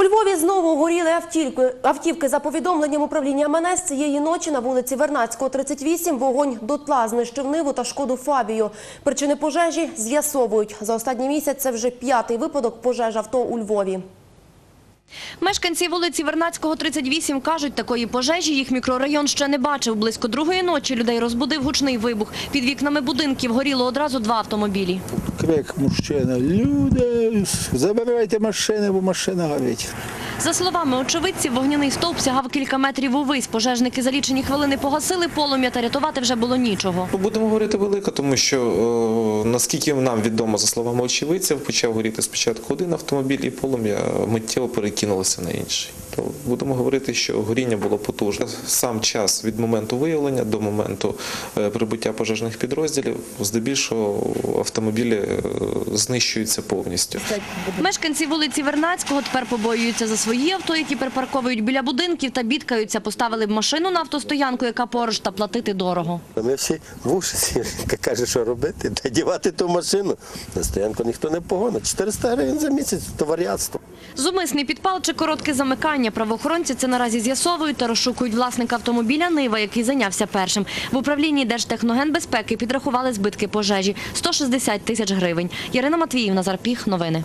У Львові знову горіли автівки. Автівки за повідомленням управління МНС цієї ночі на вулиці Вернацького, 38 вогонь дотла знищив Ниву та Шкоду Фабію. Причини пожежі з'ясовують. За останній місяць це вже п'ятий випадок пожеж авто у Львові. Мешканці вулиці Вернацького, 38, кажуть, такої пожежі їх мікрорайон ще не бачив. Близько другої ночі людей розбудив гучний вибух. Під вікнами будинків горіло одразу два автомобілі. Крик мужчина, люди, забирайте машини, бо машина горить. За словами очевидців, вогняний стовп сягав кілька метрів увесь. Пожежники за лічені хвилини погасили полум'я та рятувати вже було нічого. Будемо говорити велико, тому що о, наскільки нам відомо, за словами очевидців, почав горіти спочатку один автомобіль, і полум'я миттєво перекинулося на інший. То будемо говорити, що горіння було потужне. Сам час від моменту виявлення до моменту е, прибуття пожежних підрозділів, здебільшого автомобілі е, знищуються повністю. Мешканці вулиці Вернацького тепер побоюються за свої авто, які припарковують біля будинків та бідкаються. Поставили б машину на автостоянку, яка поруч, та платити дорого. Ми всі в уші, каже, що робити, де дівати ту машину. На стоянку ніхто не погонить. 400 гривень за місяць – то варіатство. Зумисний підпал чи коротке замикання. Правоохоронці це наразі з'ясовують та розшукують власника автомобіля Нива, який зайнявся першим. В управлінні Держтехногенбезпеки підрахували збитки пожежі – 160 тисяч гривень. Ярина Матвіїв, Назар. Новини.